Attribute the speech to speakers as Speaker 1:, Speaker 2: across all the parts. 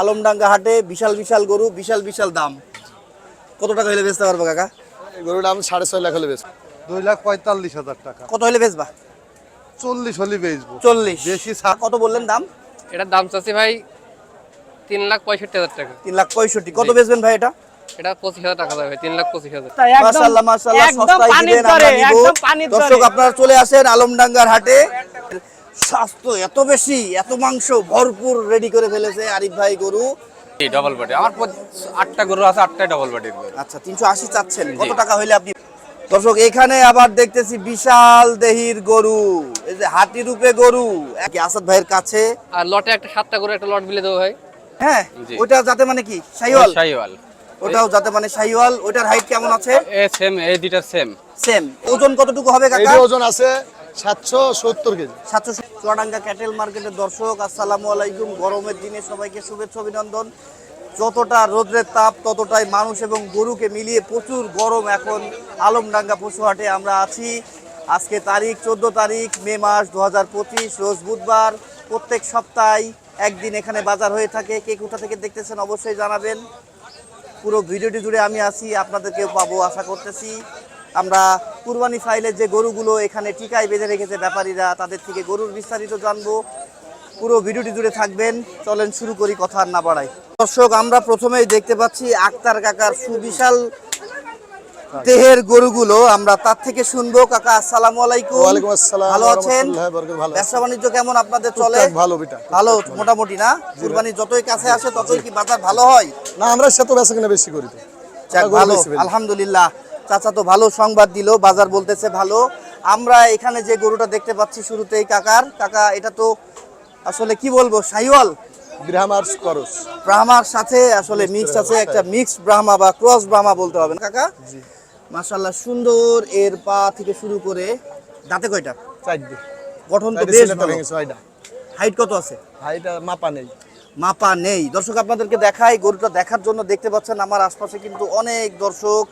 Speaker 1: আলমডাঙ্গা হাটে বিশাল বিশাল গরু বিশাল বিশাল দাম। কত টাকা হলে বেচতে পারব কাকা?
Speaker 2: গরুর দাম সাড়ে ছয় লাখ হলে বেশ
Speaker 3: দুই লাখ পঁয়তাল্লিশ হাজার টাকা।
Speaker 1: কত হলে বেচবা?
Speaker 3: চল্লিশ হলে বেচবো।
Speaker 1: চল্লিশ।
Speaker 3: বেশি
Speaker 1: কত বললেন দাম?
Speaker 4: এটার দাম চাচ্ছি ভাই তিন লাখ পঁয়ষট্টি হাজার টাকা।
Speaker 1: তিন লাখ পঁয়ষট্টি। কত বেচবেন ভাই এটা?
Speaker 4: এটা পঁচিশ হাজার টাকা যাবে ভাই তিন লাখ পঁচিশ হাজার।
Speaker 1: মাশাআল্লাহ মাশাআল্লাহ
Speaker 5: একদম
Speaker 1: সস্তায়
Speaker 5: পানির
Speaker 1: আমরা নিব। দর্শক আপনারা চলে আসেন আলমডাঙ্গার হাটে। স্বাস্থ্য এত বেশি এত মাংস ভরপুর রেডি করে ফেলেছে আরিফ ভাই গরু।
Speaker 6: ডবল বডি আমার আটটা গরু আছে আটটাই ডবল বডির গরু।
Speaker 1: আচ্ছা তিনশো আশি চাচ্ছেন। কত টাকা হইলে আপনি দর্শক এখানে আবার দেখতেছি বিশাল দেহির গরু। এই যে হাতি রূপে গরু। এক আসাদ ভাইয়ের কাছে।
Speaker 4: আর লটে একটা সাতটা করে একটা লট বিলে দেবো ভাই।
Speaker 1: হ্যাঁ। ওইটা যাতে মানে কি? শাইওয়াল
Speaker 6: শাহিওয়াল।
Speaker 1: ওটাও যাতে মানে শাইওয়াল ওটার হাইট কেমন আছে?
Speaker 6: এ সেম এই দুইটার সেম
Speaker 1: সেম ওজন কতটুকু হবে কাকা?
Speaker 2: এইটা ওজন আছে সাতশো সত্তর কেজি।
Speaker 1: সাতশো চুয়াডাঙ্গা ক্যাটেল মার্কেটের দর্শক, আসসালামু আলাইকুম। গরমের দিনে সবাইকে শুভেচ্ছা, অভিনন্দন। যতটা রোদ্রের তাপ, ততটাই মানুষ এবং গরুকে মিলিয়ে প্রচুর গরম এখন আলমডাঙ্গা পশুহাটে আমরা আছি। আজকে তারিখ, চোদ্দ তারিখ, মে মাস দু হাজার পঁচিশ, রোজ বুধবার। প্রত্যেক সপ্তাহে একদিন এখানে বাজার হয়ে থাকে। কে কোথা থেকে দেখতেছেন অবশ্যই জানাবেন। পুরো ভিডিওটি জুড়ে আমি আছি, আপনাদেরকেও পাবো, আশা করতেছি। আমরা কুরবানি ফাইলের যে গরুগুলো এখানে টিকায় বেঁধে রেখেছে ব্যাপারীরা তাদের থেকে গরুর বিস্তারিত জানব। পুরো ভিডিওটি জুড়ে থাকবেন। চলেন শুরু করি কথা আর না বাড়াই দর্শক আমরা প্রথমেই দেখতে পাচ্ছি আক্তার কাকার সুবিশাল দেহের গরুগুলো। আমরা তার থেকে শুনব। কাকা আসসালামু আলাইকুম।
Speaker 2: ওয়ালাইকুম আসসালাম।
Speaker 1: ভালো আছেন। ব্যবসা বাণিজ্য কেমন আপনাদের চলে?
Speaker 2: ভালো বিটা।
Speaker 1: ভালো মোটামুটি না? কুরবানি যতই কাছে আসে ততই কি বাজার ভালো হয়?
Speaker 2: না আমরা সে তো বেচা কিনা বেশি করি
Speaker 1: ভালো। আলহামদুলিল্লাহ। চাচা তো ভালো সংবাদ দিল বাজার বলতেছে ভালো। আমরা এখানে যে গরুটা দেখতে পাচ্ছি শুরুতেই কাকার কাকা এটা তো আসলে কি বলব সাইওয়াল
Speaker 2: করস
Speaker 1: ব্রাহ্মার সাথে আসলে মিক্স আছে একটা মিক্স ব্রাহ্মা বা ক্রস ব্রাহ্মা বলতে হবে না কাকা? মাশাল্লাহ সুন্দর এর পা থেকে শুরু করে দাঁতে কয়টা? গঠন তো বেশ ভালো। হাইট কত আছে?
Speaker 2: হাইটা মাপা নেই।
Speaker 1: মাপা নেই। দর্শক আপনাদেরকে দেখাই গরুটা দেখার জন্য দেখতে পাচ্ছেন আমার আশপাশে কিন্তু অনেক দর্শক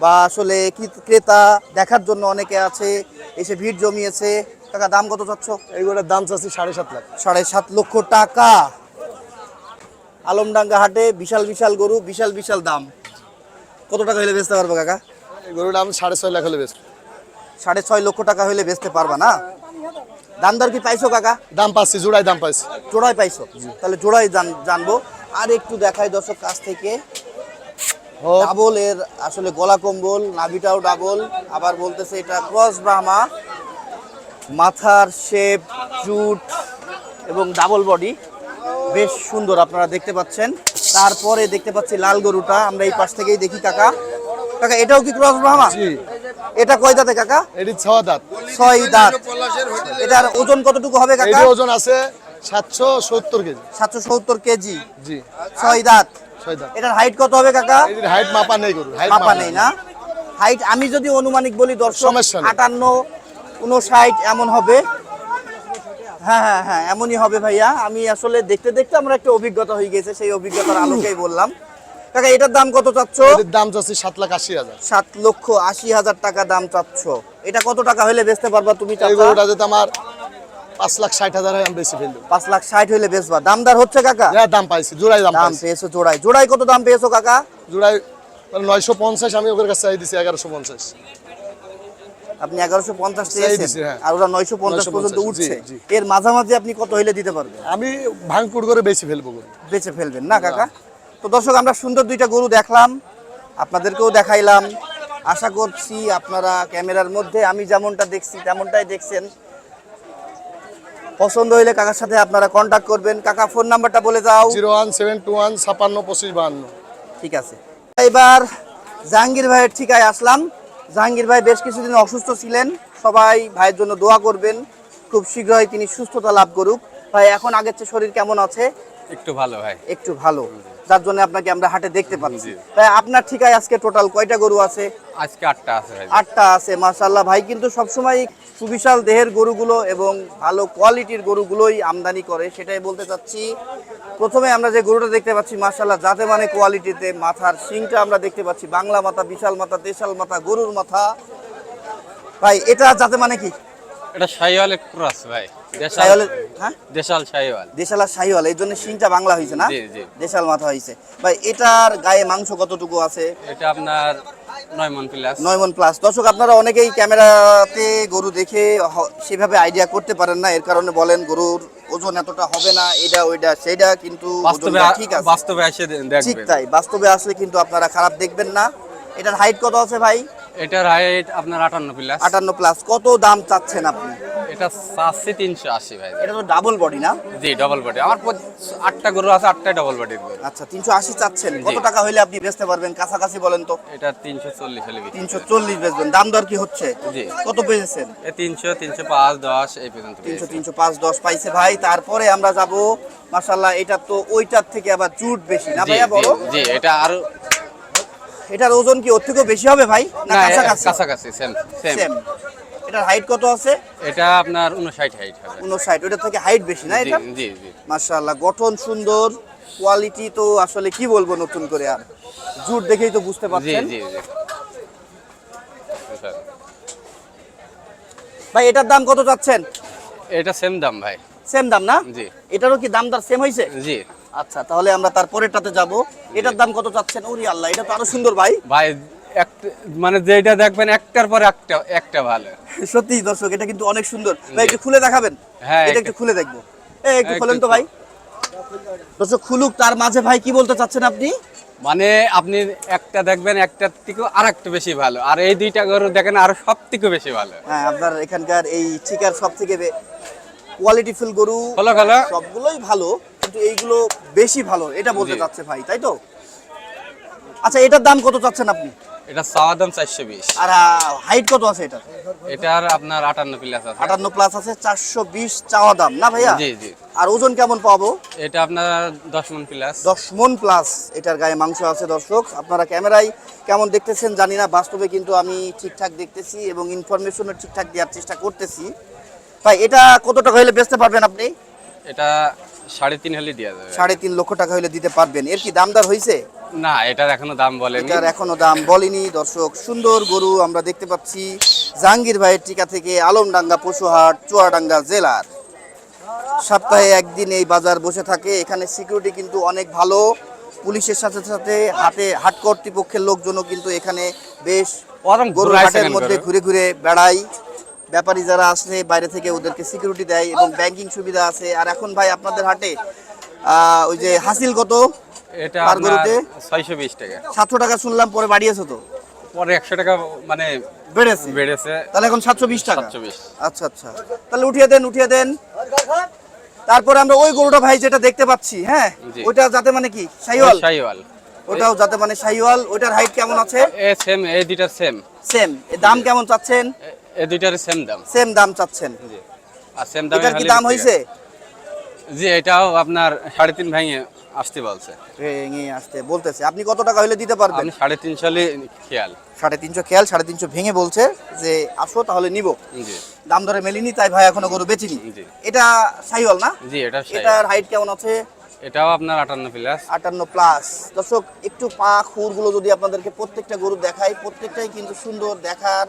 Speaker 1: বা আসলে ক্রেতা দেখার জন্য অনেকে আছে এসে ভিড় জমিয়েছে। টাকা দাম কত চাচ্ছ?
Speaker 2: এইগুলোর দাম চাচ্ছি সাড়ে সাত লাখ।
Speaker 1: সাড়ে সাত লক্ষ টাকা। আলমডাঙ্গা হাটে বিশাল বিশাল গরু বিশাল বিশাল দাম। কত টাকা হলে বেচতে পারব কাকা?
Speaker 2: এই গরুর দাম সাড়ে ছয় লাখ হলে বেশ
Speaker 1: সাড়ে ছয় লক্ষ টাকা হলে বেচতে পারবা না? দাম দর কি পাইছো কাকা?
Speaker 2: দাম পাচ্ছি জোড়ায় দাম পাইছি
Speaker 1: জোড়াই পাইছো। তাহলে জোড়াই জান- জানব। আর একটু দেখাই দর্শক কাছ থেকে। ডাবল এর আসলে গলা কম্বল নাভিটাও ডাবল আবার বলতেছে এটা ক্রস ব্রাহ্মা মাথার শেপ চুট এবং ডাবল বডি বেশ সুন্দর আপনারা দেখতে পাচ্ছেন। তারপরে দেখতে পাচ্ছি লাল গরুটা। আমরা এই পাশ থেকেই দেখি কাকা। কাকা এটাও কি ক্রস ব্রাহ্মা এটা কয় দাঁতে কাকা?
Speaker 2: এটি ছ দাঁত।
Speaker 1: ছয় দাঁত। এটার ওজন কতটুকু হবে কাকা?
Speaker 2: ওজন আছে সাতশো সত্তর কেজি।
Speaker 1: সাতশো সত্তর কেজি।
Speaker 2: জি।
Speaker 1: ছয় দাঁত। এটার হাইট কত হবে কাকা?
Speaker 2: হাইট মাপা নেই গরু হাইট
Speaker 1: মাপা নেই না? হাইট আমি যদি অনুমানিক বলি দর্শক। আটান্ন উনষাট এমন হবে। হ্যাঁ হ্যাঁ হ্যাঁ এমনই হবে ভাইয়া। আমি আসলে দেখতে দেখতে আমার একটা অভিজ্ঞতা হয়ে গেছে সেই অভিজ্ঞতার আলোকেই বললাম। কাকা এটার দাম কত চাচ্ছ?
Speaker 2: এটির দাম চাচ্ছি সাত লাখ আশি হাজার।
Speaker 1: সাত লক্ষ আশি হাজার টাকা দাম চাচ্ছ। এটা কত টাকা হলে বেচতে পারবা তুমি
Speaker 2: এই
Speaker 1: চাচা?
Speaker 2: গরুটা যেতে আমার পাঁচ লাখ ষাট হাজার হয় আমি বেশি ফেলব
Speaker 1: পাঁচ লাখ ষাট হলে বেচবা। দামদার হচ্ছে কাকা?
Speaker 2: হ্যাঁ দাম পাইছি জোড়ায় দাম
Speaker 1: দাম পেয়েছ জোড়াই। জোড়াই কত দাম পেয়েছ কাকা?
Speaker 2: জোড়ায় নয়শো পঞ্চাশ আমি ওদের কাছে চাই দিছি এগারোশো পঞ্চাশ।
Speaker 1: আপনি এগারোশো পঞ্চাশ
Speaker 2: হ্যাঁ।
Speaker 1: আর ওরা নয়শো পঞ্চাশ পর্যন্ত উঠছে। এর মাঝামাঝি আপনি কত হইলে দিতে পারবেন?
Speaker 2: আমি ভাঙকুট করে বেশি ফেলব
Speaker 1: বেঁচে ফেলবেন না কাকা? তো দর্শক আমরা সুন্দর দুইটা গরু দেখলাম। আপনাদেরকেও দেখাইলাম। আশা করছি আপনারা ক্যামেরার মধ্যে আমি যেমনটা দেখছি তেমনটাই দেখছেন। পছন্দ হইলে কাকার সাথে আপনারা কন্ট্যাক্ট করবেন। কাকা ফোন নাম্বারটা বলে যাও
Speaker 2: zero one seven two one ছাপান্ন পঁচিশ বাহান্ন
Speaker 1: ঠিক আছে। এবার জাহাঙ্গীর ভাইয়ের ঠিকায় আসলাম। জাহাঙ্গীর ভাই বেশ কিছুদিন অসুস্থ ছিলেন। সবাই ভাইয়ের জন্য দোয়া করবেন। খুব শীঘ্রই তিনি সুস্থতা লাভ করুক। ভাই এখন আগের চেয়ে শরীর কেমন আছে?
Speaker 6: একটু ভালো ভাই।
Speaker 1: একটু ভালো। যার জন্য আপনাকে আমরা হাটে দেখতে পাচ্ছি। ভাই আপনার ঠিকায় আজকে টোটাল কয়টা গরু আছে?
Speaker 6: আজকে আটটা আছে
Speaker 1: আটটা আছে মাশাল্লাহ ভাই কিন্তু সবসময় সুবিশাল দেহের গরুগুলো এবং ভালো কোয়ালিটির গরুগুলোই আমদানি করে সেটাই বলতে চাচ্ছি। প্রথমে আমরা যে গরুটা দেখতে পাচ্ছি মাশাল্লাহ যাতে মানে কোয়ালিটিতে মাথার শিংটা আমরা দেখতে পাচ্ছি। বাংলা মাথা বিশাল মাথা দেশাল মাথা গরুর মাথা। ভাই এটা যাতে মানে কি?
Speaker 6: এটা শাহিওয়াল ক্রস ভাই। দেশাল
Speaker 1: হ্যাঁ?
Speaker 6: দেশাল শাহিওয়াল।
Speaker 1: দেশালা শাহিওয়াল এই জন্য বাংলা হয়েছে না?
Speaker 6: জি, জি।
Speaker 1: দেশাল মাথা হয়েছে ভাই এটার গায়ে মাংস কতটুকু আছে?
Speaker 6: এটা আপনার নয় প্লাস
Speaker 1: নয় প্লাস দর্শক আপনারা অনেকেই ক্যামেরাতে গরু দেখে সেভাবে আইডিয়া করতে পারেন না। এর কারণে বলেন গরুর ওজন এতটা হবে না এটা ওইটা সেটা কিন্তু ঠিক আছে।
Speaker 6: বাস্তবে এসে
Speaker 1: ঠিক তাই। বাস্তবে আসলে কিন্তু আপনারা খারাপ দেখবেন না। এটার হাইট কত আছে ভাই?
Speaker 6: এটার হাইট আপনার আটান্ন প্লাস
Speaker 1: আটান্ন প্লাস কত দাম চাচ্ছেন আপনি?
Speaker 6: এটা চাচ্ছি তিনশো আশি ভাই।
Speaker 1: এটা তো ডাবল বডি না?
Speaker 6: জি ডবল বডি আমার আটটা গরু আছে আটটাই ডবল গরু।
Speaker 1: আচ্ছা তিনশো আশি চাচ্ছেন। কত টাকা হইলে আপনি বেচতে পারবেন? কাছাকাছি বলেন তো।
Speaker 6: এটা তিনশো চল্লিশ হলে বিক্রি
Speaker 1: তিনশো চল্লিশ বেচবেন। দাম দর কি হচ্ছে?
Speaker 6: জি।
Speaker 1: কত পেয়েছেন?
Speaker 6: এ তিনশো তিনশো পাঁচ দশ এই পর্যন্ত
Speaker 1: তিনশো
Speaker 6: পেয়েছি।
Speaker 1: তিনশো পাঁচ দশ পাইছে ভাই। তারপরে আমরা যাব মাসাল্লাহ এটা তো ওইটার থেকে আবার চুট বেশি না ভাইয়া বলো
Speaker 6: জি এটা আরও
Speaker 1: এটার ওজন কি ওর থেকেও বেশি হবে ভাই না কাছাকাছি?
Speaker 6: কাছাকাছি সেম সেম
Speaker 1: এটার হাইট কত আছে?
Speaker 6: এটা আপনার উনষাট হাইট হবে।
Speaker 1: উনষাট ওটার থেকে হাইট বেশি না এটা?
Speaker 6: জি জি।
Speaker 1: মাশাআল্লাহ গঠন সুন্দর কোয়ালিটি তো আসলে কি বলব নতুন করে আর? জুট দেখেই তো বুঝতে
Speaker 6: জি
Speaker 1: পারছেন।
Speaker 6: জি জি। আচ্ছা।
Speaker 1: ভাই এটার দাম কত চাচ্ছেন?
Speaker 6: এটা সেম দাম ভাই।
Speaker 1: সেম দাম না?
Speaker 6: জি।
Speaker 1: এটারও কি দাম দর সেম হয়েছে
Speaker 6: জি।
Speaker 1: আচ্ছা তাহলে আমরা তার পরেরটাতে যাব। এটার দাম কত চাচ্ছেন? ওরে আল্লাহ এটা তো আরও সুন্দর ভাই।
Speaker 6: ভাই মানে যেটা দেখবেন একটার পর একটা একটা ভালো।
Speaker 1: সত্যি দর্শক এটা কিন্তু অনেক সুন্দর। ভাই একটু খুলে দেখাবেন?
Speaker 6: হ্যাঁ,
Speaker 1: এটা
Speaker 6: একটু-
Speaker 1: খুলে দেখব। এই একটু খোলেন তো ভাই। দর্শক খুলুক তার মাঝে ভাই কি বলতে চাচ্ছেন আপনি?
Speaker 6: মানে আপনি একটা দেখবেন একটার থেকে আর একটা বেশি ভালো। আর এই দুইটা গরু দেখেন আরও সব থেকে বেশি ভালো।
Speaker 1: হ্যাঁ আপনার এখানকার এই চিকার সব থেকে কোয়ালিটিফুল গরু সবগুলোই ভালো। কিন্তু এইগুলো বেশি ভালো এটা বলতে। চাচ্ছে ভাই তাই তো? আচ্ছা এটার দাম কত চাচ্ছেন আপনি?
Speaker 6: এটা চাওয়া দাম চারশো বিশ।
Speaker 1: আর হাইট কত আছে এটা
Speaker 6: এটার আপনার আটান্ন প্লাস আছে।
Speaker 1: আটান্ন প্লাস আছে চারশো বিশ চাওয়া দাম না ভাইয়া?
Speaker 6: জি জি।
Speaker 1: আর ওজন কেমন পাবো?
Speaker 6: এটা আপনার দশ মন প্লাস
Speaker 1: দশ মন প্লাস এটার গায়ে মাংস আছে দর্শক। আপনারা ক্যামেরায় কেমন দেখতেছেন জানি না বাস্তবে কিন্তু আমি ঠিকঠাক দেখতেছি এবং ইনফরমেশনও ঠিকঠাক দেওয়ার চেষ্টা করতেছি। ভাই এটা কত টাকা হলে বেচতে পারবেন আপনি?
Speaker 6: এটা সাড়ে তিন হলে যাবে
Speaker 1: সাড়ে তিন লক্ষ টাকা হলে দিতে পারবেন। এর কি দামদার হয়েছে?
Speaker 6: না এটার এখনও দাম বলেনি।
Speaker 1: এটার এখনও দাম বলেনি। দর্শক সুন্দর গরু আমরা দেখতে পাচ্ছি জাহাঙ্গীর ভাইয়ের টিকা থেকে আলমডাঙ্গা পশুহাট চুয়াডাঙ্গা জেলার। সপ্তাহে একদিন এই বাজার বসে থাকে। এখানে সিকিউরিটি কিন্তু অনেক ভালো। পুলিশের সাথে সাথে হাতে হাট কর্তৃপক্ষের লোকজনও কিন্তু এখানে বেশ
Speaker 6: ঘুরাইছে
Speaker 1: হাটের মধ্যে
Speaker 6: গরু?
Speaker 1: ঘুরে ঘুরে বেড়ায়। ব্যাপারী যারা আসলে বাইরে থেকে ওদেরকে সিকিউরিটি দেয় এবং ব্যাংকিং সুবিধা আছে। আর এখন ভাই আপনাদের হাটে ওই যে হাসিল কত?
Speaker 6: এটা
Speaker 1: পার
Speaker 6: আপনার
Speaker 1: গরুতে?
Speaker 6: ছয়শো বিশ টাকা।
Speaker 1: সাতশো টাকা শুনলাম পরে বাড়িয়েছে তো?
Speaker 6: পরে একশো টাকা মানে
Speaker 1: বেড়েছে।
Speaker 6: বেড়েছে।
Speaker 1: তাহলে এখন সাতশো বিশ টাকা? আচ্ছা আচ্ছা। তাহলে উঠিয়ে দেন উঠিয়ে দেন। তারপরে আমরা ওই গরুটা ভাই যেটা দেখতে পাচ্ছি হ্যাঁ। ওইটা যাতে মানে কি? ওটাও যাতে মানে শাহিওয়াল ওইটার হাইট কেমন আছে?
Speaker 6: এ সেম এই দুইটার সেম
Speaker 1: সেম দাম কেমন চাচ্ছেন?
Speaker 6: এই দুইটার সেম দাম।
Speaker 1: সেম দাম চাচ্ছেন।
Speaker 6: জি। আর সেম দামে
Speaker 1: এটার কি দাম
Speaker 6: হয়। জি এটাও আপনার সাড়ে তিন ভেঙে আসতে বলছে।
Speaker 1: ভেঙে আসতে বলতেছে। আপনি কত টাকা হলে দিতে পারবেন?
Speaker 6: সাড়ে তিনশো খেয়াল।
Speaker 1: সাড়ে তিনশো খেয়াল সাড়ে তিনশো ভেঙে বলছে যে আসো তাহলে নিব।
Speaker 6: জি।
Speaker 1: দাম ধরে মেলিনি তাই ভাই এখনও গরু বেচিনি।
Speaker 6: জি।
Speaker 1: এটা শাহিওয়াল না?
Speaker 6: জি এটা
Speaker 1: এটার হাইট কেমন আছে?
Speaker 6: এটাও আপনার আটান্ন প্লাস
Speaker 1: আটান্ন প্লাস দর্শক একটু পা খুরগুলো যদি আপনাদেরকে প্রত্যেকটা গরু দেখাই প্রত্যেকটাই কিন্তু সুন্দর দেখার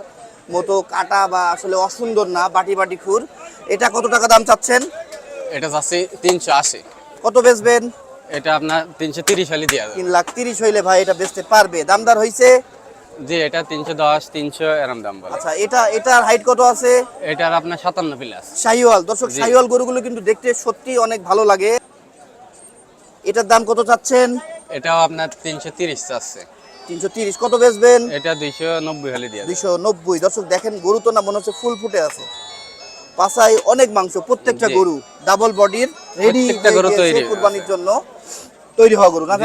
Speaker 1: মতো কাটা বা আসলে অসুন্দর না বাটি বাটি খুর এটা কত টাকা দাম চাচ্ছেন?
Speaker 6: এটা যাচ্ছে তিনশো আশি।
Speaker 1: কত বেচবেন?
Speaker 6: এটা আপনার তিনশো তিরিশ হলে দেওয়া
Speaker 1: তিন লাখ তিরিশ হইলে ভাই এটা বেচতে পারবে। দামদার হইছে?
Speaker 6: জি এটা তিনশো দশ তিনশো এরম দাম বলে।
Speaker 1: আচ্ছা এটা এটার হাইট কত আছে?
Speaker 6: এটার আপনার সাতান্ন প্লাস
Speaker 1: শাহিওয়াল। দর্শক। শাহিওয়াল গরুগুলো কিন্তু দেখতে সত্যি অনেক ভালো লাগে। এটার দাম কত চাচ্ছেন?
Speaker 6: এটাও আপনার তিনশো তিরিশ চাচ্ছে।
Speaker 1: তিনশো তিরিশ। কত বেচবেন?
Speaker 6: এটা দুইশো নব্বই হলে দেওয়া যাবে
Speaker 1: দুইশো নব্বই। দর্শক দেখেন গরু তো না মনে হচ্ছে ফুল ফুটে আছে। পাশায় অনেক মাংস প্রত্যেকটা গরু ডাবল বডির রেডি
Speaker 6: প্রত্যেকটা গরু তৈরি
Speaker 1: কুরবানির জন্য। তৈরি হওয়া গরু না?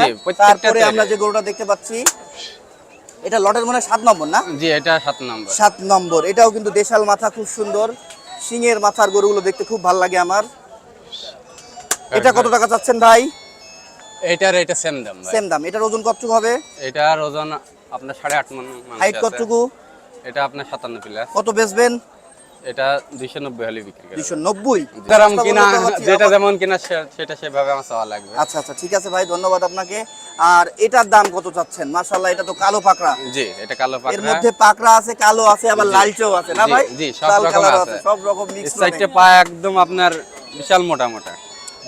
Speaker 1: তারপরে আমরা যে গরুটা দেখতে পাচ্ছি এটা লটের মনে হয় সাত নম্বর না?
Speaker 6: জি এটা সাত নম্বর।
Speaker 1: সাত নম্বর। এটাও কিন্তু দেশাল মাথা খুব সুন্দর। সিংয়ের মাথার গরুগুলো দেখতে খুব ভালো লাগে আমার। এটা কত টাকা চাচ্ছেন ভাই?
Speaker 6: এটার এটা সেম দাম ভাই।
Speaker 1: সেম দাম। এটার ওজন কতটুকু হবে?
Speaker 6: এটার ওজন আপনার সাড়ে আট মন
Speaker 1: হাইট কতটুকু?
Speaker 6: এটা আপনার সাতান্ন প্লাস
Speaker 1: কত বেচবেন?
Speaker 6: এটা দুইশো নব্বই হলে বিক্রি করে
Speaker 1: দুইশো নব্বই?
Speaker 6: যেরকম কিনা যেটা যেমন কিনা সেটা সেভাবে আমার চাওয়া লাগবে।
Speaker 1: আচ্ছা আচ্ছা ঠিক আছে ভাই ধন্যবাদ আপনাকে। আর এটার দাম কত চাচ্ছেন? মাশাল্লাহ এটা তো কালো পাকড়া।
Speaker 6: জি এটা কালো পাকড়া।
Speaker 1: এর মধ্যে পাকড়া আছে কালো আছে আবার লালচেও আছে না ভাই?
Speaker 6: জি, সব রকম আছে।
Speaker 1: আছে সব রকম মিক্স
Speaker 6: সাইডটা পা একদম আপনার বিশাল মোটা মোটা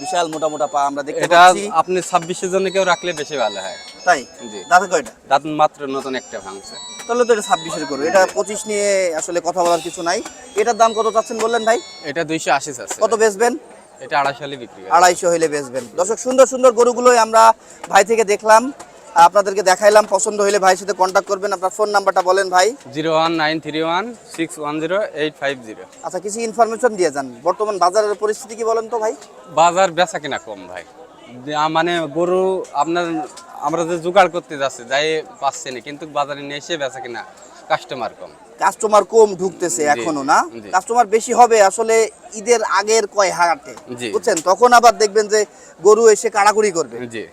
Speaker 1: বিশাল মোটা মোটা পা আমরা দেখতে
Speaker 6: এটা
Speaker 1: পাচ্ছি।
Speaker 6: আপনি ছাব্বিশের জন্য কেউ রাখলে বেশি ভালো হয়।
Speaker 1: তাই?
Speaker 6: জি।
Speaker 1: দাঁতে কয়টা?
Speaker 6: দাঁত মাত্র নতুন একটা ভাঙছে।
Speaker 1: তাহলে তো এটা ছাব্বিশের এটা পঁচিশ নিয়ে আসলে কথা বলার কিছু নাই। এটার দাম কত চাচ্ছেন বললেন ভাই?
Speaker 6: এটা দুইশো আশি আছে
Speaker 1: কত বেচবেন?
Speaker 6: এটা আড়াইশো হলে বিক্রি করে
Speaker 1: আড়াইশো হলে বেচবেন। দর্শক সুন্দর সুন্দর গরুগুলোই আমরা ভাই থেকে দেখলাম। আপনাদেরকে দেখাইলাম পছন্দ হইলে ভাইয়ের সাথে কন্ট্যাক্ট করবেন। আপনার ফোন নাম্বারটা বলেন ভাই।
Speaker 6: Zero one nine three one six one zero eight five zero.
Speaker 1: আচ্ছা কিছু ইনফরমেশন দিয়ে যান। বর্তমান বাজারের পরিস্থিতি কি বলেন তো ভাই?
Speaker 6: বাজার বেচা কিনা কম ভাই। মানে গরু আপনার আমরা যে জোগাড় করতে যাচ্ছি যাই পাচ্ছি না কিন্তু বাজারে নিয়ে এসে বেচা কিনা কাস্টমার কম।
Speaker 1: কাস্টমার কম ঢুকতেছে এখনও না? কাস্টমার বেশি হবে আসলে ঈদের আগের কয় হাটে বুঝছেন? তখন আবার দেখবেন যে গরু এসে কাড়াকুড়ি করবে।
Speaker 6: জি।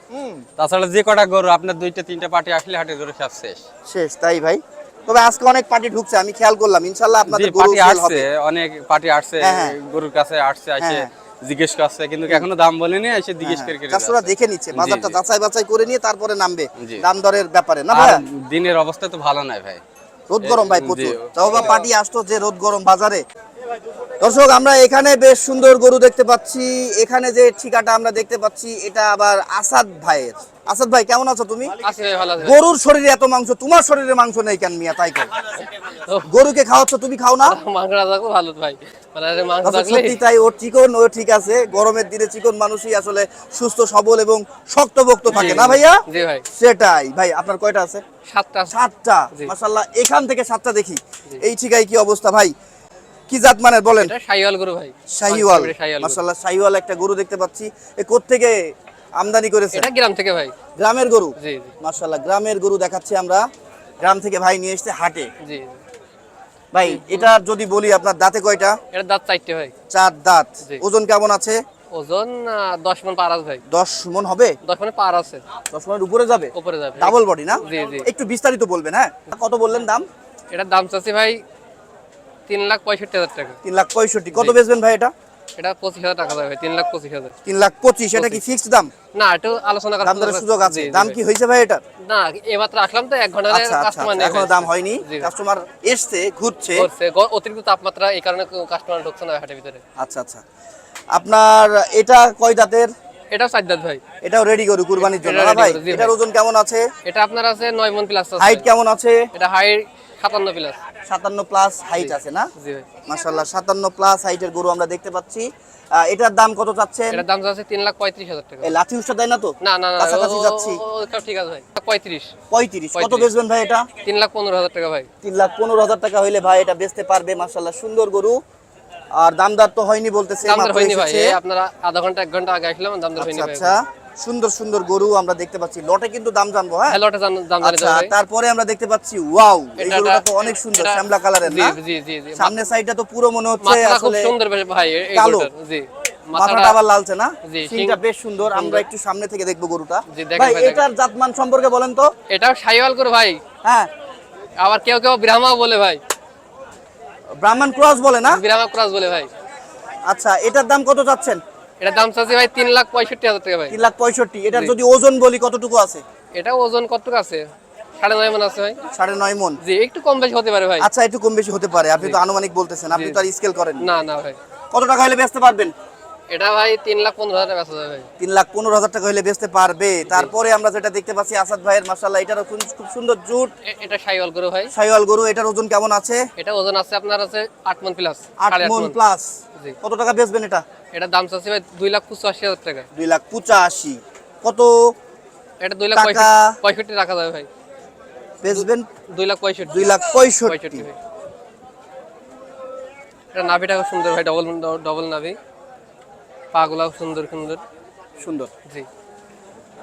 Speaker 6: তাছাড়া যে কটা গরু আপনার দুইটা তিনটা পার্টি আসলে হাটে গরু সব শেষ।
Speaker 1: শেষ তাই ভাই? তবে আজকে অনেক পার্টি ঢুকছে আমি খেয়াল করলাম। ইনশাল্লাহ
Speaker 6: জি
Speaker 1: আপনাদের গরু সেল
Speaker 6: আসছে
Speaker 1: হবে।
Speaker 6: অনেক পার্টি আসছে
Speaker 1: হ্যাঁ, হ্যাঁ।
Speaker 6: গরুর কাছে আসছে আসে
Speaker 1: হ্যাঁ।
Speaker 6: জিজ্ঞেস করছে কিন্তু এখনও দাম বলেনি এসে জিজ্ঞেস করে
Speaker 1: কাস্টমাররা দেখে নিচ্ছে বাজারটা। যাচাই বাছাই করে নিয়ে তারপরে নামবে দাম দরের ব্যাপারে না ভাইয়া?
Speaker 6: দিনের অবস্থা তো ভালো নাই ভাই।
Speaker 1: রোদ গরম ভাই। প্রচুর তাও বা পার্টি আসতো যে রোদ গরম বাজারে দর্শক আমরা এখানে বেশ সুন্দর গরু দেখতে পাচ্ছি। এখানে যে ঠিকাটা আমরা দেখতে পাচ্ছি এটা আবার আসাদ ভাইয়ের। আসাদ ভাই কেমন আছো তুমি? গরুর শরীরে এত মাংস তোমার শরীরে মাংস নেই কেন মিয়া? তাই কেন গরুকে খাওয়াচ্ছ তুমি খাও না?
Speaker 4: ভালো ভাই। আরে মাংস থাকলে
Speaker 1: সত্যি তাই ও চিকন ও ঠিক আছে। গরমের দিনে চিকন মানুষই আসলে সুস্থ সবল এবং শক্তভক্ত থাকে না ভাইয়া? সেটাই। ভাই আপনার কয়টা আছে?
Speaker 4: সাতটা।
Speaker 1: সাতটা।
Speaker 4: জি।
Speaker 1: এখান থেকে সাতটা দেখি। এই ঠিকায় কি অবস্থা ভাই? কি জাত মানের বলেন?
Speaker 4: শাহিওয়াল গরু ভাই।
Speaker 1: শাহিওয়াল।
Speaker 4: শাহিওয়াল
Speaker 1: একটা গরু দেখতে পাচ্ছি। এ থেকে আমদানি করেছে
Speaker 4: এটা গ্রাম থেকে ভাই।
Speaker 1: গ্রামের গরু?
Speaker 4: জি
Speaker 1: গ্রামের গরু দেখাচ্ছি আমরা। গ্রাম থেকে ভাই নিয়ে এসেছে হাটে।
Speaker 4: জি
Speaker 1: ভাই এটা যদি বলি আপনার দাঁতে কয়টা?
Speaker 4: এটা দাঁত চারটে ভাই।
Speaker 1: চার দাঁত। ওজন কেমন আছে?
Speaker 4: ওজন আহ, দশ মন পার আছে ভাই।
Speaker 1: দশ মন হবে?
Speaker 4: দশ মনে পার আছে।
Speaker 1: দশ মনের উপরে যাবে?
Speaker 4: উপরে যাবে।
Speaker 1: ডাবল বডি না?
Speaker 4: জি, জি।
Speaker 1: একটু বিস্তারিত বলবেন হ্যাঁ? কত বললেন দাম?
Speaker 4: এটার দাম চাচ্ছি ভাই তিন লাখ পঁয়ষট্টি হাজার টাকা।
Speaker 1: তিন লাখ পঁয়ষট্টি। কত বেচবেন ভাই এটা?
Speaker 4: এটা পঁচিশ হাজার টাকা যাবে তিন লাখ পঁচিশ হাজার।
Speaker 1: তিন লাখ পঁচিশ এটা কি ফিক্সড দাম?
Speaker 4: না একটু আলোচনা করার
Speaker 1: দাম সুযোগ আছে।
Speaker 4: জি, জি
Speaker 1: দাম কি হয়েছে ভাই এটা
Speaker 4: না এমাত্র আসলাম তো এক
Speaker 1: ঘণ্টা
Speaker 4: কাস্টমার
Speaker 1: এখনও দাম হয়নি। কাস্টমার এসছে ঘুরছে।
Speaker 4: অতিরিক্ত তাপমাত্রা এই কারণে কাস্টমার ঢুকছে না হাটের ভিতরে।
Speaker 1: আচ্ছা আচ্ছা। আপনার এটা কয় দাঁতের?
Speaker 4: এটাও চার দাঁত ভাই।
Speaker 1: এটাও রেডি করু কুরবানির জন্য
Speaker 4: এটা
Speaker 1: ভাই? এটার ওজন কেমন আছে?
Speaker 4: এটা আপনার আছে নয় মন প্লাস
Speaker 1: হাইট কেমন আছে?
Speaker 4: এটা হাইট সাতান্ন প্লাস
Speaker 1: সাতান্ন প্লাস হাইট আছে না? সাতান্ন প্লাস হাইটের গরু আমরা দেখতে পাচ্ছি। এটার দাম কত চাচ্ছেন?
Speaker 4: এটার দাম যাচ্ছে তিন লাখ পঁয়ত্রিশ হাজার টাকা।
Speaker 1: এই লাঠি দেয় না তো?
Speaker 4: না না
Speaker 1: কাছাকাছি যাচ্ছি।
Speaker 4: ঠিক আছে ভাই। পঁয়ত্রিশ।
Speaker 1: পঁয়ত্রিশ। কত বেচবেন ভাই এটা?
Speaker 4: তিন লাখ পনেরো হাজার টাকা ভাই।
Speaker 1: তিন লাখ পনেরো হাজার টাকা হইলে ভাই এটা বেচতে পারবে মাশাল্লাহ সুন্দর গরু। আর দামদার তো হয়নি বলতেছে
Speaker 4: আপনারা আধা ঘণ্টা এক ঘণ্টা আগে আসলাম দাম দর হয়নি
Speaker 1: আচ্ছা। আচ্ছা সুন্দর সুন্দর গরু আমরা দেখতে পাচ্ছি। লটে কিন্তু দাম জানব হ্যাঁ?
Speaker 4: হ্যালো ওটা জান- দাম
Speaker 1: আচ্ছা তারপরে আমরা দেখতে পাচ্ছি ওয়াও এই গরুটা তো অনেক সুন্দর শ্যামলা কালারের না?
Speaker 4: জি জি জি
Speaker 1: সামনের সাইডটা তো পুরো মনে হচ্ছে
Speaker 4: মাথাটা খুব সুন্দর ভাই এই-। গরুটার, জি।
Speaker 1: মাথাটা আবার লালছে না? সিংটা বেশ সুন্দর আমরা একটু সামনে থেকে দেখব গরুটা। ভাই। এটার জাতমান সম্পর্কে বলেন তো।
Speaker 4: এটাও সাইওয়াল করে ভাই।
Speaker 1: হ্যাঁ।
Speaker 4: আবার কেউ কেউ ব্রাহ্মা বলে ভাই।
Speaker 1: ব্রাহ্মণ ক্রস বলে না?
Speaker 4: ব্রাহ্মা ক্রস বলে ভাই।
Speaker 1: আচ্ছা এটার দাম কত চাচ্ছেন?
Speaker 4: এটার দাম চাচ্ছি ভাই তিন লাখ পঁয়ষট্টি হাজার টাকা ভাই।
Speaker 1: তিন লাখ পঁয়ষট্টি। যদি ওজন বলি কতটুকু আছে?
Speaker 4: এটা ওজন কতটুকু আছে? সাড়ে নয় মন আছে ভাই।
Speaker 1: সাড়ে নয় মন।
Speaker 4: জি একটু কম বেশি হতে পারে ভাই।
Speaker 1: আচ্ছা একটু কম বেশি হতে পারে। আপনি তো আনুমানিক বলতেছেন। আপনি তো আর স্কেল করেন
Speaker 4: না। না ভাই।
Speaker 1: কত টাকা হলে বেচতে পারবেন?
Speaker 4: এটা ভাই তিন লাখ পনেরো হাজার টাকা যাবে
Speaker 1: তিন লাখ পনেরো হাজার টাকা হলে বেচতে পারবে। তারপরে আমরা যেটা দেখতে পাচ্ছি আসাদ ভাইয়ের মাসাল্লাহ এটারও খুব সুন্দর জুট।
Speaker 4: এটা সাইওয়াল করে ভাই।
Speaker 1: সাইওয়াল গরু এটার ওজন কেমন আছে?
Speaker 4: এটা ওজন আছে আপনার আছে আট মন প্লাস
Speaker 1: আট মন প্লাস। কত টাকা বেচবেন এটা?
Speaker 4: এটা দাম চাচ্ছি ভাই দুই লাখ পঁচাশি হাজার টাকা।
Speaker 1: দুই লাখ পঁচাশি। কত?
Speaker 4: এটা দুই লাখ পঁয়ষট্টি- রাখা যাবে ভাই।
Speaker 1: বেচবেন?
Speaker 4: দুই লাখ পঁয়ষট্টি।
Speaker 1: দুই লাখ
Speaker 4: পঁয়ষট্টি। এটা নাভিটা খুব সুন্দর ভাই ডবল ডবল নাভি। পাগুলাও সুন্দর সুন্দর।
Speaker 1: সুন্দর।
Speaker 4: জি।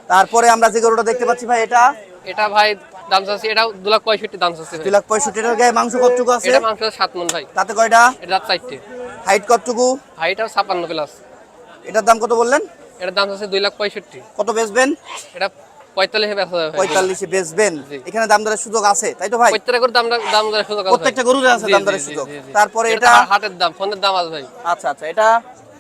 Speaker 1: তারপরে আমরা যে গরুটা দেখতে পাচ্ছি ভাই এটা?
Speaker 4: এটা ভাই দাম চাচ্ছি এটা দু লাখ পঁয়ষট্টি দাম চাচ্ছি
Speaker 1: দুই লাখ পঁয়ষট্টি এটার গায়ে মাংস কতটুকু আছে?
Speaker 4: এটা মাংস সাত মন ভাই।
Speaker 1: তাতে কয়টা?
Speaker 4: এটা চারটে।
Speaker 1: হাইট কতটুকু?
Speaker 4: হাইট আর ছাপান্ন প্লাস
Speaker 1: এটার দাম কত বললেন?
Speaker 4: এটার দাম আছে দুই লাখ পঁয়ষট্টি।
Speaker 1: কত বেচবেন?
Speaker 4: এটা পঁয়তাল্লিশে বেচা যাবে
Speaker 1: পঁয়তাল্লিশে বেচবেন। এখানে দাম দরের সুযোগ আছে তাই তো ভাই?
Speaker 4: প্রত্যেকটা দাম দাম দরের সুযোগ আছে
Speaker 1: প্রত্যেকটা গরুর আছে দাম দরের সুযোগ। তারপরে
Speaker 4: এটা হাটের দাম ফোনের দাম আছে ভাই।
Speaker 1: আচ্ছা আচ্ছা এটা?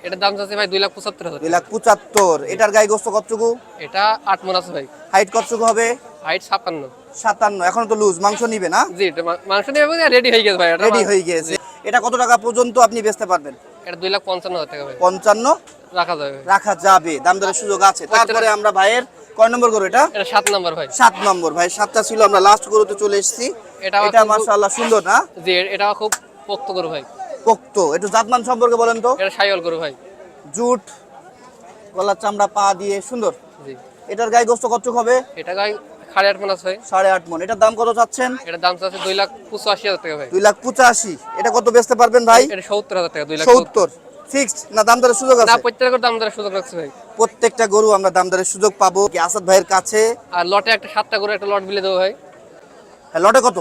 Speaker 4: এটার দাম চাচ্ছে ভাই দুই লাখ পঁচাত্তর হাজার।
Speaker 1: দুই লাখ পঁচাত্তর। এটার গায়ে গোস্ত কতটুকু?
Speaker 4: এটা আট মন আছে ভাই।
Speaker 1: হাইট কতটুকু হবে?
Speaker 4: হাইট ছাপ্পান্ন।
Speaker 1: সাতান্ন এখন তো লুজ মাংস নিবে না?
Speaker 4: জি এটা মাংস নিয়ে রেডি হয়ে গেছে ভাই।
Speaker 1: রেডি হয়ে গিয়েছে এটা কত টাকা পর্যন্ত আপনি বেচতে পারবেন?
Speaker 4: এটা দুই লাখ পঞ্চান্ন হাজার টাকা
Speaker 1: পঞ্চান্ন?
Speaker 4: রাখা যাবে।
Speaker 1: রাখা যাবে দাম দরের সুযোগ আছে। তারপরে আমরা ভাইয়ের কয় নম্বর গরু এটা?
Speaker 4: এটা সাত নাম্বার ভাই।
Speaker 1: সাত নম্বর ভাই সাতটা ছিল আমরা লাস্ট গরুতে চলে এসেছি।
Speaker 4: এটা
Speaker 1: এটা মাশাআল্লাহ সুন্দর না?
Speaker 4: জি এটা খুব পোক্ত করু ভাই।
Speaker 1: পোক্ত। একটু জাতমান সম্পর্কে বলেন তো?
Speaker 4: এটা সাইল করু ভাই।
Speaker 1: জুট গলার চামড়া পা দিয়ে সুন্দর?
Speaker 4: জি।
Speaker 1: এটার গায়ে গোস্ত কতটুক হবে?
Speaker 4: এটা গাই সাড়ে আট মন আছে
Speaker 1: সাড়ে আট মন। এটার দাম কত চাচ্ছেন?
Speaker 4: এটার দাম চাচ্ছে দুই লাখ পঁচাশি হাজার টাকা ভাই।
Speaker 1: দুই লাখ পঁচাশি। এটা কত বেচতে পারবেন ভাই?
Speaker 4: এটা সত্তর হাজার টাকা দুই লাখ
Speaker 1: সত্তর। ফিক্সড না দাম দরের সুযোগ
Speaker 4: না প্রত্যেকটা করে দাম দরের সুযোগ রাখছে ভাই।
Speaker 1: প্রত্যেকটা গরু আমরা দাম দরের সুযোগ পাবো। কি আসাদ ভাইয়ের কাছে?
Speaker 4: আর লটে একটা সাতটা করে একটা লট বিলে দেবো ভাই।
Speaker 1: হ্যাঁ, লটে কত?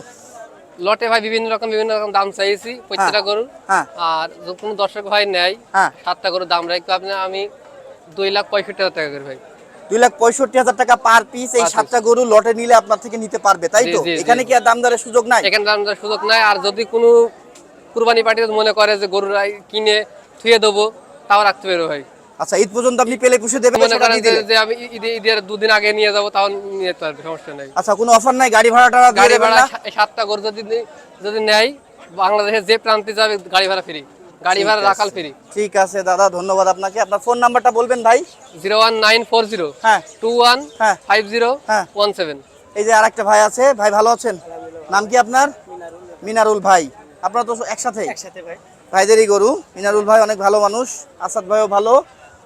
Speaker 4: লটে ভাই বিভিন্ন রকম বিভিন্ন রকম দাম চাইছি প্রত্যেকটা গরু
Speaker 1: হ্যাঁ।
Speaker 4: আর কোনো দর্শক ভাই নেয়
Speaker 1: হ্যাঁ।
Speaker 4: সাতটা গরুর দাম রাখব। আপনি আমি দুই লাখ পঁয়ষট্টি হাজার টাকা করে ভাই।
Speaker 1: দুই লাখ পঁয়ষট্টি হাজার টাকা পার পিস এই সাতটা গরু লটে নিলে আপনার থেকে নিতে পারবে তাই তো। এখানে কি আর দাম দরের সুযোগ নাই?
Speaker 4: এখানে দাম দেওয়ার সুযোগ নাই। আর যদি কোনো কুরবানি পার্টি মনে করে যে গরু কিনে থুয়ে দেবো তাও রাখতে পারব ভাই।
Speaker 1: আচ্ছা ঈদ পর্যন্ত আপনি পেলে পুষে দেবেন
Speaker 4: মনে করেন যে- আমি ঈদে ঈদের দুদিন আগে নিয়ে যাব তাও নিয়ে যেতে পারবে সমস্যা নেই।
Speaker 1: আচ্ছা কোনো অফার নাই? গাড়ি ভাড়া টাড়া দিয়ে
Speaker 4: গাড়ি ভাড়া সাতটা গরু যদি যদি নেয় বাংলাদেশের যে প্রান্তে যাবে গাড়ি ভাড়া ফ্রি গাড়ি ভাড়া রাখাল। ফ্রি।
Speaker 1: ঠিক আছে দাদা ধন্যবাদ আপনাকে। আপনার ফোন নাম্বারটা বলবেন ভাই?
Speaker 4: Zero one nine four zero
Speaker 1: হ্যাঁ।
Speaker 4: টু ওয়ান
Speaker 1: হ্যাঁ।
Speaker 4: ফাইভ জিরো
Speaker 1: হ্যাঁ।
Speaker 4: One seven.
Speaker 1: এই যে আরেকটা ভাই আছে ভাই ভালো আছেন? নাম কি আপনার? মিনারুল ভাই। আপনারা তো একসাথে? একসাথে ভাই। ভাইদেরই গরু। মিনারুল ভাই অনেক ভালো মানুষ আসাদ ভাইও ভালো।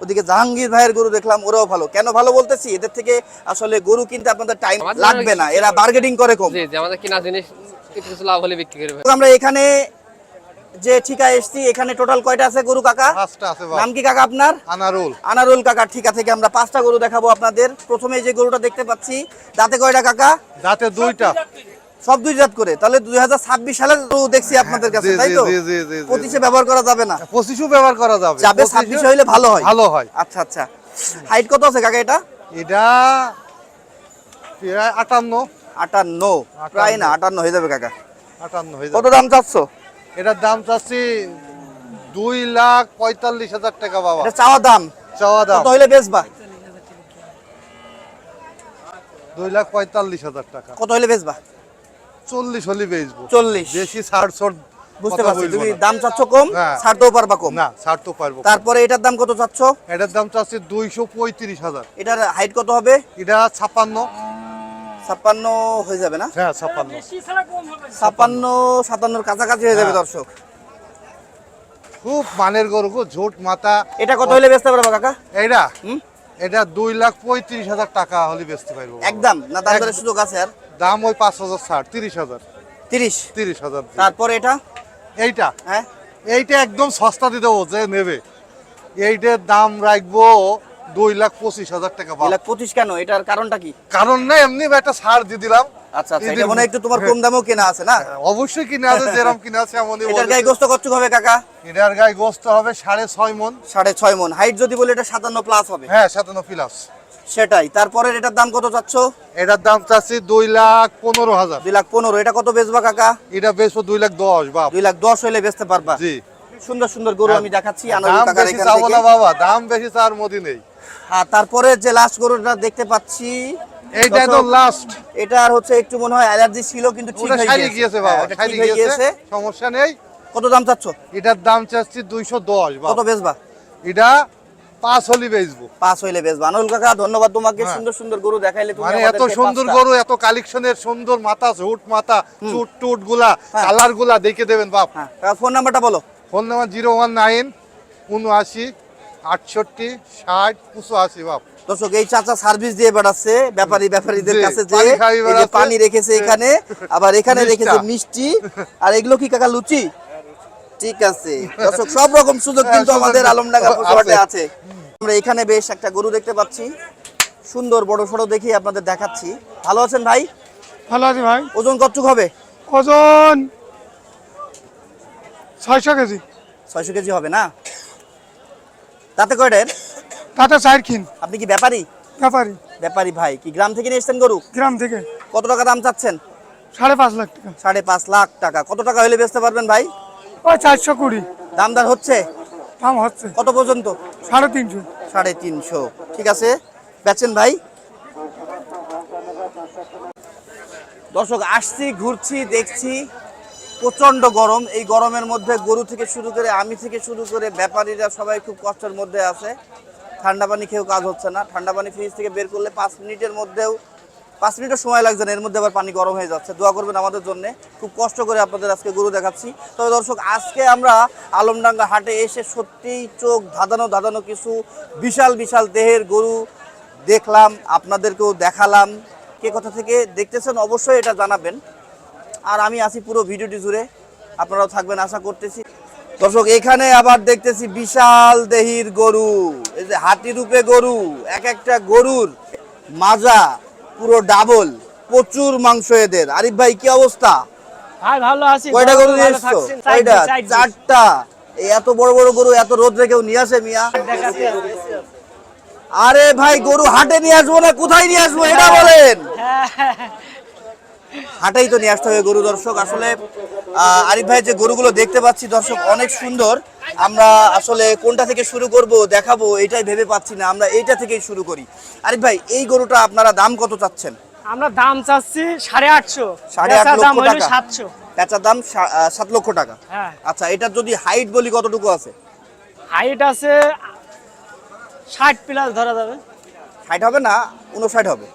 Speaker 1: ওদিকে জাহাঙ্গীর ভাইয়ের গরু দেখলাম ওরাও ভালো। কেন ভালো বলতেছি? এদের থেকে আসলে গরু কিনতে আপনাদের টাইম লাগবে না। এরা বার্গেটিং করে কম।
Speaker 4: আমাদের কিনা জিনিস কিছু কিছু লাভ হলে বিক্রি করবে
Speaker 1: আমরা এখানে যে ঠিকা এসছি এখানে টোটাল কয়টা আছে গরু কাকা?
Speaker 3: পাঁচটা আছে
Speaker 1: নাম কি কাকা আপনার?
Speaker 3: আনারুল।
Speaker 1: আনারুল কাকা ঠিকা থেকে আমরা পাঁচটা গরু দেখাবো আপনাদের। প্রথমে যে গরুটা দেখতে পাচ্ছি দাঁতে কয়টা কাকা?
Speaker 3: দাঁতে দুইটা।
Speaker 1: সব দুই জাত করে। তাহলে দুই হাজার ছাব্বিশ গরু দেখছি আপনাদের কাছে তাই তো। পঁচিশে ব্যবহার করা যাবে না।
Speaker 3: পঁচিশও ব্যবহার করা যাবে।
Speaker 1: যাবে ছাব্বিশে হইলে ভালো হয়।
Speaker 3: ভালো হয়।
Speaker 1: আচ্ছা আচ্ছা। হাইট কত আছে কাকা এটা?
Speaker 3: এটা প্রায় আটান্ন।
Speaker 1: আটান্ন। প্রায় না আটান্ন হয়ে যাবে কাকা।
Speaker 3: আটান্ন হয়ে যাবে।
Speaker 1: কত দাম চাচ্ছ?
Speaker 3: এটার দাম চাচ্ছি দুই লাখ পঁয়তাল্লিশ হাজার টাকা বাবা।
Speaker 1: চাওয়া দাম।
Speaker 3: চাওয়া দাম।
Speaker 1: কত হইলে বেচবা?
Speaker 3: দুই লাখ পঁয়তাল্লিশ হাজার টাকা।
Speaker 1: কত হইলে বেচবা?
Speaker 3: চল্লিশ হলে বেচবো।
Speaker 1: চল্লিশ।
Speaker 3: বেশি ছাড় ছড়
Speaker 1: বুঝতে পারছি তুমি দাম চাচ্ছ কম
Speaker 3: হ্যাঁ।
Speaker 1: ছাড়তেও পারবা কম।
Speaker 3: না ছাড় তো পারব
Speaker 1: তারপরে এটার দাম কত চাচ্ছ?
Speaker 3: এটার দাম চাচ্ছি দুইশো পঁয়ত্রিশ হাজার।
Speaker 1: এটার হাইট কত হবে?
Speaker 3: এটা ছাপ্পান্ন
Speaker 1: ছাপ্পান্ন হয়ে যাবে না?
Speaker 3: হ্যাঁ ছাপ্পান্ন।
Speaker 1: ছাপ্পান্ন সাতান্নর কাছাকাছি হয়ে যাবে
Speaker 3: হ্যাঁ।
Speaker 1: দর্শক।
Speaker 3: খুব মানের গরু গো, ঝোট মাথা।
Speaker 1: এটা কত হইলে বেচতে পারবা কাকা?
Speaker 3: এইটা?
Speaker 1: হুম?
Speaker 3: এটা দুই লাখ পঁয়ত্রিশ হাজার টাকা হলে বেচতে পারব।
Speaker 1: একদম? না দাম দরের সুযোগ আছে আর?
Speaker 3: দাম ওই পাঁচ হাজার ছাড় তিরিশ হাজার।
Speaker 1: তিরিশ?
Speaker 3: তিরিশ হাজার
Speaker 1: তারপরে এটা?
Speaker 3: এইটা?
Speaker 1: হ্যাঁ।
Speaker 3: এইটা একদম সস্তা দিয়ে দেবো যে নেবে। এইটার দাম রাখব দুই লাখ পঁচিশ হাজার টাকা
Speaker 1: দুই লাখ পঁচিশ কেন? এটার কারণটা কি?
Speaker 3: কারণ না এমনি একটা ছাড় দিয়ে দিলাম।
Speaker 1: আচ্ছা আচ্ছা এটা মনে একটু তোমার কম দামেও কেনা আছে না?
Speaker 3: অবশ্যই কিনে আছে যেরকম কিনে আছে এমনই
Speaker 1: এটার গায়ে গোস্ত কচ্ছুক হবে কাকা?
Speaker 3: এটার গায়ে গোস্ত হবে সাড়ে ছয় মন
Speaker 1: সাড়ে ছয় মন হাইট যদি বলি এটা সাতান্ন প্লাস হবে।
Speaker 3: হ্যাঁ সাতান্ন প্লাস
Speaker 1: সেটাই। তারপরে এটার দাম কত চাচ্ছ?
Speaker 3: এটার দাম চাচ্ছি দুই লাখ পনেরো হাজার।
Speaker 1: দুই লাখ পনেরো। এটা কত বেচবা কাকা?
Speaker 3: এটা বেচবো দুই লাখ দশ বা
Speaker 1: দুই লাখ দশ হইলে বেচতে পারবা।
Speaker 3: জি।
Speaker 1: সুন্দর সুন্দর গরু আমি দেখাচ্ছি কাকার এখান থেকে।
Speaker 3: বাবা দাম বেশি চার মদি নেই।
Speaker 1: আর তারপরে যে লাস্ট গরুটা দেখতে পাচ্ছি
Speaker 3: এইটা তো লাস্ট
Speaker 1: এটার হচ্ছে একটু মনে হয় অ্যালার্জি ছিল কিন্তু ঠিক হয়ে
Speaker 3: সাইডে
Speaker 1: গিয়েছে। হ্যাঁ,
Speaker 3: বাবা
Speaker 1: ঠিক হয়ে
Speaker 3: গিয়েছে সমস্যা নেই।
Speaker 1: কত দাম চাচ্ছ?
Speaker 3: এটার দাম চাচ্ছি দুইশো দশ
Speaker 1: কত বেচবা?
Speaker 3: এটা পাঁচ হলি বেচবো।
Speaker 1: পাঁচ হইলে বেচবা। আনুল কাকা ধন্যবাদ তোমাকে
Speaker 3: হ্যাঁ।
Speaker 1: সুন্দর সুন্দর গরু দেখাইলে তুমি
Speaker 3: মানে এত সুন্দর গরু এত কালেকশনের সুন্দর মাথা ঝুট মাথা চুট টুটগুলা
Speaker 1: হ্যাঁ।
Speaker 3: কালারগুলা দেখে দেবেন বাপ।
Speaker 1: হ্যাঁ। ফোন নাম্বারটা বলো।
Speaker 3: Phone number zero one nine উনআশি আটষট্টি ষাট পঁচাশি বাপ।
Speaker 1: দর্শক এই চাচা সার্ভিস দিয়ে বেড়াচ্ছে ব্যাপারী ব্যাপারীদের কাছে যে
Speaker 3: পানি
Speaker 1: রেখেছে এখানে আবার এখানে রেখেছে মিষ্টি। আর এগুলো কি কাকা লুচি? ঠিক আছে। দর্শক সব রকম সুযোগ
Speaker 3: হ্যাঁ,
Speaker 1: কিন্তু আমাদের আলমডাঙ্গা।
Speaker 3: আছে।
Speaker 1: আমরা এখানে বেশ একটা গরু দেখতে পাচ্ছি। সুন্দর বড় সড়ো দেখি আপনাদের দেখাচ্ছি। ভালো আছেন ভাই?
Speaker 5: ভালো আছি ভাই।
Speaker 1: ওজন কতটুক হবে?
Speaker 5: ওজন ছয়শো কেজি।
Speaker 1: ছয়শো কেজি হবে না? তাতে কয়টার
Speaker 5: তাতে চার খিন।
Speaker 1: আপনি কি ব্যাপারী?
Speaker 5: ব্যাপারী।
Speaker 1: ব্যাপারী ভাই কি গ্রাম থেকে নিয়ে এসছেন গরু?
Speaker 5: গ্রাম থেকে।
Speaker 1: কত টাকা দাম চাচ্ছেন?
Speaker 5: সাড়ে পাঁচ লাখ টাকা।
Speaker 1: সাড়ে পাঁচ লাখ টাকা। কত টাকা হলে বেচতে পারবেন ভাই?
Speaker 5: ওই চারশো কুড়ি।
Speaker 1: দামদার হচ্ছে?
Speaker 5: দাম হচ্ছে।
Speaker 1: কত পর্যন্ত?
Speaker 5: সাড়ে তিনশো।
Speaker 1: সাড়ে তিনশো। ঠিক আছে বেচেন ভাই। দর্শক আসছি ঘুরছি দেখছি। প্রচণ্ড গরম। এই গরমের মধ্যে গরু থেকে শুরু করে আমি থেকে শুরু করে ব্যাপারীরা সবাই খুব কষ্টের মধ্যে আছে। ঠান্ডা পানি খেয়েও কাজ হচ্ছে না। ঠান্ডা পানি ফ্রিজ থেকে বের করলে পাঁচ মিনিটের মধ্যেও, পাঁচ মিনিটও সময় লাগছে না। এর মধ্যে আবার পানি গরম হয়ে যাচ্ছে। দোয়া করবেন আমাদের জন্য। খুব কষ্ট করে আপনাদের আজকে গরু দেখাচ্ছি। তবে দর্শক, আজকে আমরা আলমডাঙ্গা হাটে এসে সত্যিই চোখ ধাঁধানো ধাঁধানো কিছু বিশাল বিশাল দেহের গরু দেখলাম, আপনাদেরকেও দেখালাম। কে কথা থেকে দেখতেছেন অবশ্যই এটা জানাবেন। আর আমি আছি পুরো ভিডিওটি জুড়ে। আপনারাও থাকবেন আশা করতেছি। দর্শক এখানে আবার দেখতেছি বিশাল দেহির গরু। এই যে হাতি রূপে গরু এক একটা গরুর মাজা পুরো ডাবল প্রচুর মাংস এদের। আরিফ ভাই কি অবস্থা?
Speaker 7: ভালো আছি।
Speaker 1: কয়টা গরু নিয়ে এসছো কয়টা?
Speaker 7: চারটে,
Speaker 1: এত বড় বড় গরু এত কেউ নিয়ে আসে মিয়া? আরে ভাই গরু হাটে নিয়ে আসব না কোথায় নিয়ে আসব? এটা বলেন। হাটেই তো নিয়ে আসতে হবে গরু দর্শক। আসলে আরিফ ভাই যে গরুগুলো দেখতে পাচ্ছি দর্শক অনেক সুন্দর। আমরা আসলে কোনটা থেকে শুরু করব দেখাবো এটাই ভেবে পাচ্ছি না। আমরা এইটা থেকেই শুরু করি। আরিফ ভাই এই গরুটা আপনারা দাম কত চাচ্ছেন?
Speaker 7: আমরা দাম চাচ্ছি সাড়ে আটশো।
Speaker 1: সাড়ে আট লক্ষ টাকা।
Speaker 7: সাতশো।
Speaker 1: বেচার দাম সাত লক্ষ টাকা।
Speaker 7: হ্যাঁ।
Speaker 1: আচ্ছা এটার যদি হাইট বলি কতটুকু আছে?
Speaker 7: হাইট আছে ষাট প্লাস ধরা যাবে।
Speaker 1: ষাট হবে না উনষাট হবে।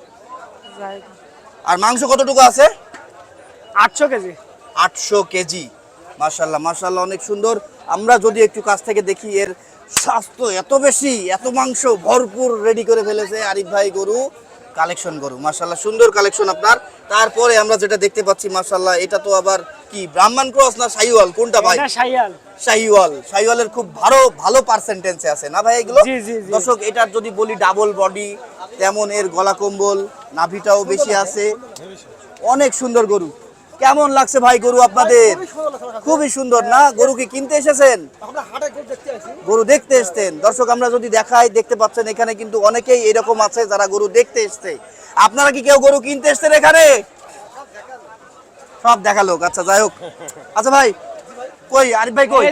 Speaker 1: আর মাংস কতটুকু আছে?
Speaker 7: আটশো কেজি।
Speaker 1: আটশো কেজি। মার্শাল্লাহ মার্শাল্লাহ অনেক সুন্দর। আমরা যদি একটু কাছ থেকে দেখি এর স্বাস্থ্য এত বেশি এত মাংস ভরপুর রেডি করে ফেলেছে আরিফ ভাই গরু কালেকশন গরু। মার্শাল্লাহ সুন্দর কালেকশন আপনার। তারপরে আমরা যেটা দেখতে পাচ্ছি মার্শাল্লাহ এটা তো আবার কি ব্রাহ্মণ ক্রস না সাইওয়াল কোনটা ভাই?
Speaker 7: এটা সাইয়াল
Speaker 1: শাহিওয়াল। শাহিওয়ালের খুব ভালো ভালো পার্সেন্টেন্সে আছে না ভাই এগুলো। দর্শক এটার যদি বলি ডাবল বডি তেমন এর গলা কম্বল নাভিটাও বেশি আছে। অনেক সুন্দর গরু। কেমন লাগছে ভাই গরু আপনাদের? খুবই সুন্দর না? গরু কি কিনতে এসেছেন? গরু দেখতে এসতেন দর্শক আমরা যদি দেখাই দেখতে পাচ্ছেন এখানে কিন্তু অনেকেই এরকম আছে যারা গরু দেখতে এসছে। আপনারা কি কেউ গরু কিনতে এসছেন এখানে? সব দেখা লোক আচ্ছা যাই হোক। আচ্ছা ভাই কই? আরিফ ভাই কই?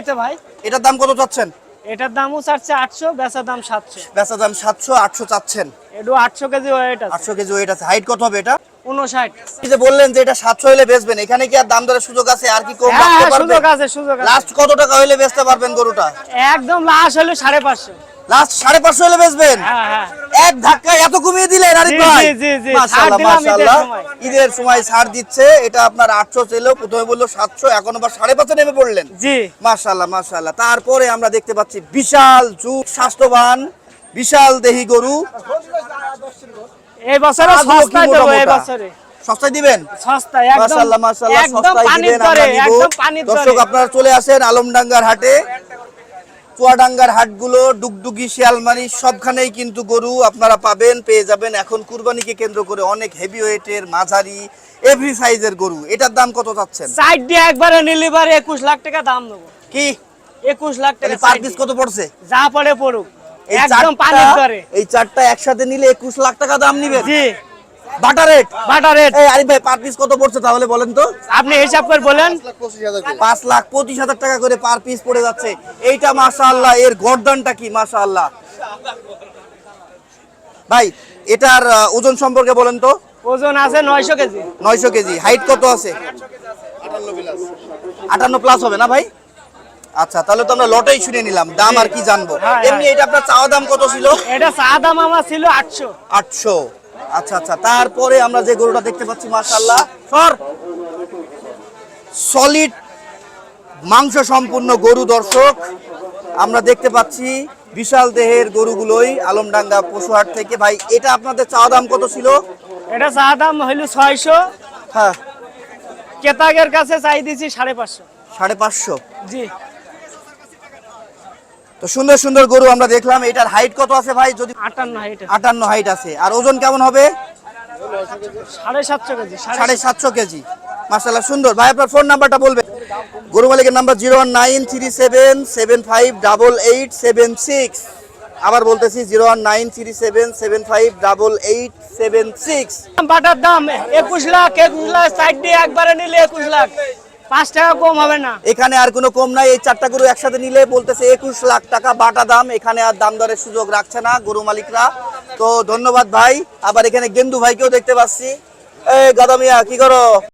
Speaker 1: এটার দাম কত চাচ্ছেন?
Speaker 7: এটার দামও চাচ্ছে আটশো দাম সাতশো।
Speaker 1: বেচা দাম সাতশো আটশো চাচ্ছেন।
Speaker 7: আটশো কেজি ওয়েট আছে।
Speaker 1: আটশো কেজি ওয়েট আছে। হাইট কত হবে এটা?
Speaker 7: উনষাট।
Speaker 1: এই যে বললেন যে এটা সাতশো হলে বেচবেন এখানে কি আর দাম দরের সুযোগ আছে? আর কি কম
Speaker 7: হ্যাঁ হ্যাঁ, সুযোগ আছে সুযোগ
Speaker 1: লাস্ট কত টাকা হলে বেচতে পারবেন গরুটা?
Speaker 7: একদম লাস্ট হলো সাড়ে পাঁচশো।
Speaker 1: লাস্ট সাড়ে পাঁচশো হলে বেচবেন।
Speaker 7: হ্যাঁ হ্যাঁ।
Speaker 1: এক ধাক্কায় এত কমিয়ে দিলেন আরিফ ভাই। মাশাআল্লাহ মাশাআল্লাহ। ঈদের সময় ছাড় দিচ্ছে। এটা আপনার আটশো ছিল প্রথমে বলল সাতশো এখন আবার সাড়ে পাঁচে নেমে পড়লেন।
Speaker 7: জি।
Speaker 1: মাশাআল্লাহ মাশাআল্লাহ। তারপরে আমরা দেখতে পাচ্ছি বিশাল যুগ স্বাস্থ্যবান বিশাল দেহি গরু।
Speaker 7: এই বছরে সস্তায় দেবো এই বছরে।
Speaker 1: সস্তায় দিবেন?
Speaker 7: সস্তা একদম
Speaker 1: মাশাআল্লাহ মাশাআল্লাহ সস্তায় দিবেন
Speaker 7: দরে
Speaker 1: আমরা নিব। দর্শক আপনারা চলে আসেন আলমডাঙ্গার হাটে। চুয়াডাঙ্গার হাটগুলো ডুগডুগি শিয়ালমারি সবখানেই কিন্তু গরু আপনারা পাবেন পেয়ে যাবেন। এখন কুরবানিকে কেন্দ্র করে অনেক হেভি ওয়েটের মাঝারি এভরি সাইজের গরু। এটার দাম কত চাচ্ছেন?
Speaker 7: সাইড দিয়ে একবারে নিলে পারে একুশ লাখ টাকা দাম দেবো।
Speaker 1: কি?
Speaker 7: একুশ লাখ টাকা
Speaker 1: পার পিস কত পড়ছে?
Speaker 7: যা পড়ে পড়ুক।
Speaker 1: এই
Speaker 7: একদম
Speaker 1: চারটা-
Speaker 7: পানির দরে।
Speaker 1: এই চারটা একসাথে নিলে একুশ লাখ টাকা দাম নিবেন
Speaker 7: জি।
Speaker 1: বাটা রেট
Speaker 7: বাটা রেট
Speaker 1: এই আরিফ ভাই পার পিস কত পড়ছে তাহলে বলেন তো?
Speaker 7: আপনি হিসাব করে বলেন।
Speaker 2: পঁচিশ হাজার করে।
Speaker 1: পাঁচ লাখ পঁচিশ হাজার টাকা করে পার পিস পড়ে যাচ্ছে। এইটা মাশাআল্লাহ এর গর্দনটা কি মাশাআল্লাহ? ভাই এটার ওজন সম্পর্কে বলেন তো।
Speaker 7: ওজন আছে নয়শো কেজি।
Speaker 1: নয়শো কেজি। হাইট কত আছে? আটান্ন প্লাস হবে না ভাই? আচ্ছা তাহলে তো আমরা লটেই শুনে নিলাম। দাম আর কি জানব?
Speaker 7: হ্যাঁ,
Speaker 1: এমনি এটা আপনার চাওয়া দাম কত ছিল?
Speaker 7: এটা চা দাম আমার ছিল আটশো।
Speaker 1: আটশো। আচ্ছা আচ্ছা তারপরে আমরা যে গরুটা দেখতে পাচ্ছি মাশাল্লাহ সর সলিড মাংস সম্পূর্ণ গরু দর্শক আমরা দেখতে পাচ্ছি বিশাল দেহের গরুগুলোই আলমডাঙ্গা পশুহাট থেকে। ভাই এটা আপনাদের চাওয়া দাম কত ছিল?
Speaker 7: এটা চা দাম হইল ছয়শো।
Speaker 1: হ্যাঁ।
Speaker 7: কেতাগের কাছে চাই দিছি সাড়ে পাঁচশো।
Speaker 1: সাড়ে পাঁচশো?
Speaker 7: জি।
Speaker 1: তো সুন্দর সুন্দর গরু আমরা দেখলাম। এটার হাইট কত আছে ভাই? যদি
Speaker 7: আটান্ন হাইট
Speaker 1: আটান্ন হাইট আছে। আর ওজন কেমন হবে?
Speaker 7: সাড়ে সাতশো কেজি
Speaker 1: সাড়ে সাতশো। কেজি। মাসাল্লাহ সুন্দর। ভাই আপনার ফোন নাম্বারটা বলবেন। গরু মালিকের number zero one nine three seven seven five double eight seven six আবার বলতেছি zero one nine three seven seven five double eight seven six
Speaker 7: butter দাম একুশ লাখ একুশ লাখ সাইড দিয়ে একবারে নিলে একুশ লাখ। পাঁচ টাকা কম হবে না।
Speaker 1: এখানে আর কোনো কম নাই। এই চারটা গরু একসাথে নিলে বলতেছে একুশ লাখ টাকা বাটা দাম। এখানে আর দাম দরের সুযোগ রাখছে না গরু মালিকরা। তো ধন্যবাদ ভাই। আবার এখানে গেন্দু ভাইকেও দেখতে পাচ্ছি। এই গাদা মিয়া, কি করো?